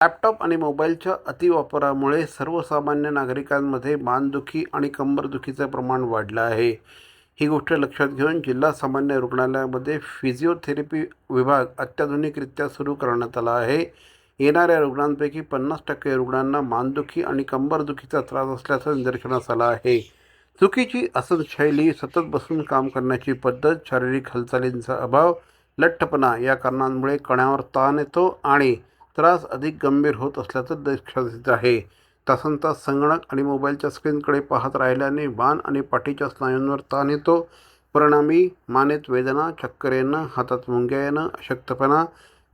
Laptop आणि मोबाईलच्या अतिवापरामुळे सर्वसामान्य नागरिकांमध्ये मानदुखी आणि कंबरदुखीचं प्रमाण वाढलं आहे. ही गोष्ट लक्षात घेऊन जिल्हा सामान्य रुग्णालयामध्ये फिजिओथेरपी विभाग अत्याधुनिकरित्या सुरू करण्यात आला आहे. येणाऱ्या रुग्णांपैकी पन्नास टक्के रुग्णांना मानदुखी आणि कंबरदुखीचा त्रास असल्याचं निदर्शनास आलं आहे. चुकीची आसनशैली सतत बसून काम करण्याची पद्धत शारीरिक हालचालींचा अभाव लठ्ठपणा या कारणांमुळे कण्यावर ताण येतो आणि त्रास अधिक गंभीर होत असल्याचं लक्षात आहे. तासनतास संगणक आणि मोबाईलच्या स्क्रीनकडे पाहत राहिल्याने मान आणि पाठीच्या स्नायूंवर ताण येतो. परिणामी मानेत वेदना चक्कर येणं हातात मुंग्या येणं अशक्तपणा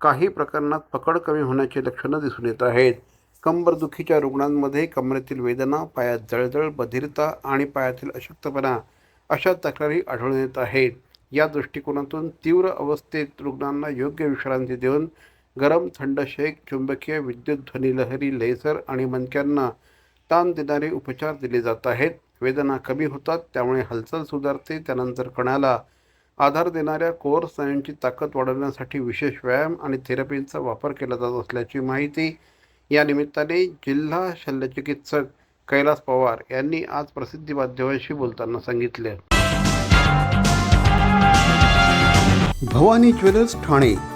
काही प्रकरणात पकड कमी होण्याची लक्षणं दिसून येत आहेत. कंबरदुखीच्या रुग्णांमध्ये कमरेतील वेदना पायात जळजळ बधिरता आणि पायातील अशक्तपणा अशा तक्रारी आढळून येत आहेत. या दृष्टिकोनातून तीव्र अवस्थेत रुग्णांना योग्य विश्रांती देऊन गरम थंड शेक चुंबकीय विद्युत ध्वनी लहरी लेझर आणि मणक्यांना ताण देणारे उपचार दिले जात आहेत. वेदना कमी होतात त्यामुळे हालचाल सुधारते. त्यानंतर कणाला आधार देणाऱ्या कोर स्नायूंची ताकद वाढवण्यासाठी विशेष व्यायाम आणि थेरपींचा वापर केला जात असल्याची माहिती या निमित्ताने जिल्हा शल्यचिकित्सक कैलास पवार यांनी आज प्रसिद्धी माध्यमांशी बोलताना सांगितले. भवानी ज्वेलर्स ठाणे.